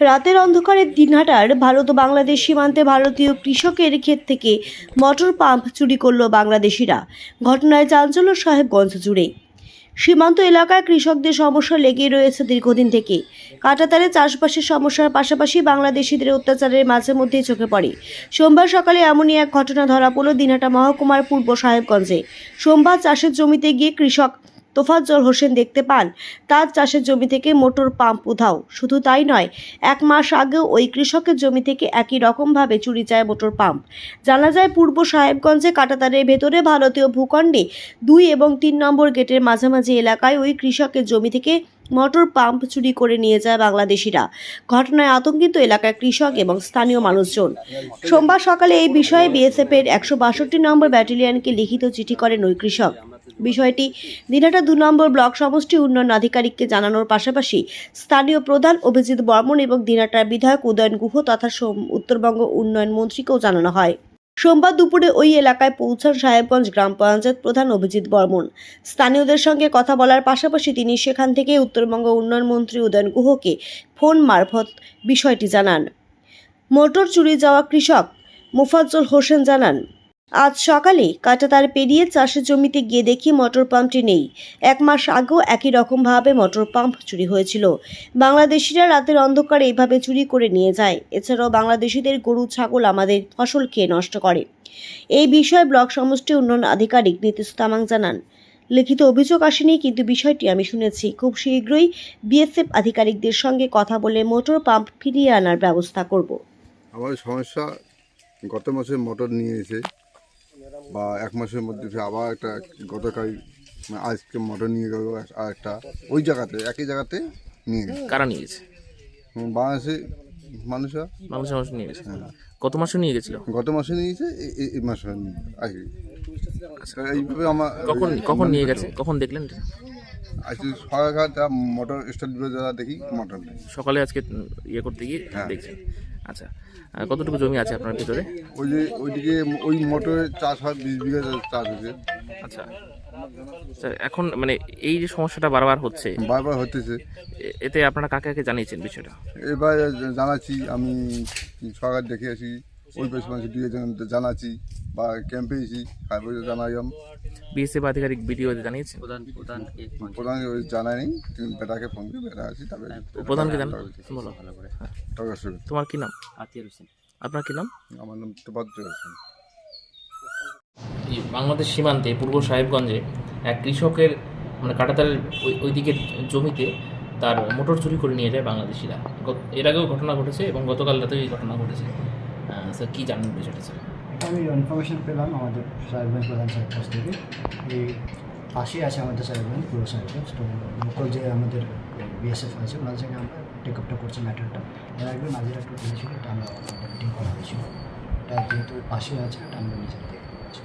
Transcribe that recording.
রাতের অন্ধকারে দিনহাটার ভারত ও বাংলাদেশ সীমান্তে ভারতীয় কৃষকের ক্ষেত থেকে মোটর পাম্প চুরি করল বাংলাদেশিরা। ঘটনায় চাঞ্চল্য সাহেবগঞ্জ জুড়ে। সীমান্ত এলাকায় কৃষকদের সমস্যা লেগেই রয়েছে দীর্ঘদিন থেকে। কাটাতারে চাষবাসের সমস্যার পাশাপাশি বাংলাদেশিদের অত্যাচারের মাঝে মধ্যেই চোখে পড়ে। সোমবার সকালে এমনই এক ঘটনা ধরা পড়ল দিনহাটা মহকুমার পূর্ব সাহেবগঞ্জে। সোমবার চাষের জমিতে গিয়ে কৃষক তোফাজ্জল হোসেন দেখতে পান, তার চাষের জমি থেকে মোটর পাম্প উধাও। শুধু তাই নয়, এক মাস আগেও ওই কৃষকের জমি থেকে একই রকমভাবে চুরি যায় মোটর পাম্প। জানা যায়, পূর্ব সাহেবগঞ্জে কাটাতারের ভেতরে ভারতীয় ভূখণ্ডে দুই এবং তিন নম্বর গেটের মাঝামাঝি এলাকায় ওই কৃষকের জমি থেকে মোটর পাম্প চুরি করে নিয়ে যায় বাংলাদেশিরা। ঘটনায় আতঙ্কিত এলাকার কৃষক এবং স্থানীয় মানুষজন। সোমবার সকালে এই বিষয়ে বিএসএফ এর একশো বাষট্টি নম্বর ব্যাটালিয়নকে লিখিত চিঠি করেন ওই কৃষক। বিষয়টি দিনহাটা দু নম্বর ব্লক সমষ্টি উন্নয়ন আধিকারিককে জানানোর পাশাপাশি স্থানীয় প্রধান অভিজিৎ বর্মন এবং দিনহাটার বিধায়ক উদয়ন গুহ তথা উত্তরবঙ্গ উন্নয়ন মন্ত্রীকেও জানানো হয়। সোমবার দুপুরে ওই এলাকায় পৌঁছান সাহেবগঞ্জ গ্রাম পঞ্চায়েত প্রধান অভিজিৎ বর্মন। স্থানীয়দের সঙ্গে কথা বলার পাশাপাশি তিনি সেখান থেকে উত্তরবঙ্গ উন্নয়ন মন্ত্রী উদয়ন গুহকে ফোন মারফত বিষয়টি জানান। মোটর চুরি যাওয়া কৃষক মুফাজ্জল হোসেন জানান আজ সকালে কাটাতার পেরিয়ে চাষের জমিতে গিয়ে দেখি মোটর পাম্পটি নেই। এক মাস আগেও একই রকমভাবে মোটর পাম্প চুরি হয়েছিল। বাংলাদেশিরা রাতের অন্ধকারে এইভাবে চুরি করে নিয়ে যায়। এছাড়াও বাংলাদেশিদের গরু, ছাগল আমাদের ফসল খেয়ে নষ্ট করে। এই বিষয়ে ব্লক সমষ্টি উন্নয়ন আধিকারিক নীতিশ তামাং জানান। লিখিত অভিযোগ আসেনি, কিন্তু বিষয়টি আমি শুনেছি। খুব শীঘ্রই বিএসএফ আধিকারিকদের সঙ্গে কথা বলে মোটর পাম্প ফিরিয়ে আনার ব্যবস্থা করব। আমার সমস্যা, গত মাসে মোটর নিয়ে এসে বা এক মাসের মধ্যে সে আবার একটা গতকাল আজকে মটর নিয়ে গেল আর একটা ওই জায়গাতে একই জায়গাতে নিয়ে গেল কারা নিয়ে গেছে? বাংলাদেশে মানুষরা? মানুষের মানুষ নিয়ে গেছে। গত মাসে নিয়ে গেছিল? গত মাসে নিয়ে গেছে এই- মাসে নিয়ে আজকে। তা এইভাবে আমার কখন কখন নিয়ে গেছে? কখন দেখলেন আজকে সকালটা মোটর দিয়ে যারা দেখি মোটর নেই। সকালে আজকে ইয়ে করতে গিয়ে হ্যাঁ। দেখছেন আচ্ছা কতটুকু জমি আছে আপনার ভিতরে? ওই যে ওইদিকে ওই মোটরে চাষ হয় বিশ বিঘা চাষ হয়েছে। আচ্ছা। আচ্ছা, এখন মানে এই যে সমস্যাটা বারবার হচ্ছে বারবার হতেছে। এতে আপনারা কাকে কাকে জানিয়েছেন বিষয়টা? এবার জানাচ্ছি আমি সরকার দেখে আসি। ওই বেশ মানুষ দিয়ে জানাচ্ছি বা ক্যাম্পে এসি তারপরে জানাইলাম বিএসএফ আধিকারিক প্রধান ওই জানায়নি তুমি বেটাকে ফোন করে বেটা আসি তারপরে প্রধানকে জান বলো। হ্যাঁ। টাকা তোমার কি নাম? আতিয়ার হোসেন। আপনার কি নাম? আমার নাম হোসেন। বাংলাদেশ সীমান্তে পূর্ব সাহেবগঞ্জে এক কৃষকের মানে কাটাতারের ওই ওই দিকের জমিতে তার মোটর চুরি করে নিয়ে যায় বাংলাদেশিরা। এর আগেও ঘটনা ঘটেছে এবং গতকাল রাতেও এই ঘটনা ঘটেছে। স্যার কী জানেন বিষয়টা স্যার আমি ইনফরমেশন পেলাম আমাদের সাহেবগঞ্জ প্রধান সাহেব কাছ থেকে। এই পাশেই আছে আমাদের সাহেবগঞ্জ পুরো সাহেবগঞ্জ। তো লোকাল যে আমাদের বিএসএফ আছে ওনার সঙ্গে আমরা টেক আপটা করছি ম্যাটারটা এর আগে নাজির একটু দিয়েছিল এটা আমরা মিটিং করা হয়েছিল। এটা যেহেতু পাশে আছে, এটা আমরা নিজের দেখে